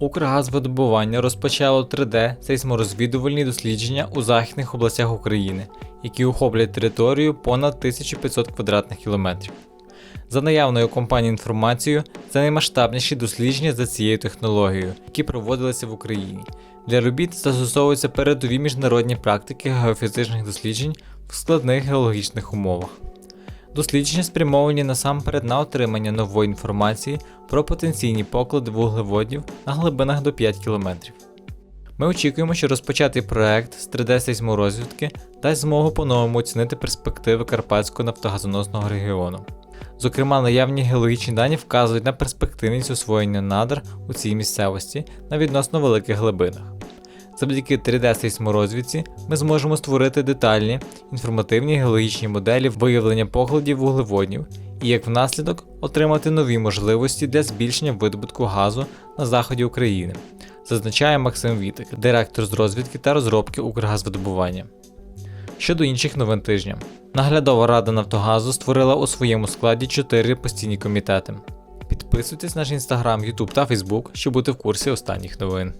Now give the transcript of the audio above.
Укргазвидобування розпочало 3D сейсморозвідувальні дослідження у західних областях України, які охоплять територію понад 1500 квадратних кілометрів. За наявною компанією інформацією, це наймасштабніші дослідження за цією технологією, які проводилися в Україні. Для робіт застосовуються передові міжнародні практики геофізичних досліджень в складних геологічних умовах. Дослідження спрямовані насамперед на отримання нової інформації про потенційні поклади вуглеводнів на глибинах до 5 км. Ми очікуємо, що розпочатий проект з 3D сейсморозвідки дасть змогу по-новому оцінити перспективи Карпатського нафтогазоносного регіону. Зокрема, наявні геологічні дані вказують на перспективність освоєння надр у цій місцевості на відносно великих глибинах. Завдяки 3D-сейсморозвідці ми зможемо створити детальні інформативні геологічні моделі виявлення покладів вуглеводнів і як внаслідок отримати нові можливості для збільшення видобутку газу на заході України, зазначає Максим Вітик, директор з розвідки та розробки Укргазвидобування. Щодо інших новин тижня, наглядова рада Нафтогазу створила у своєму складі 4 постійні комітети. Підписуйтесь на наш інстаграм, Ютуб та Фейсбук, щоб бути в курсі останніх новин.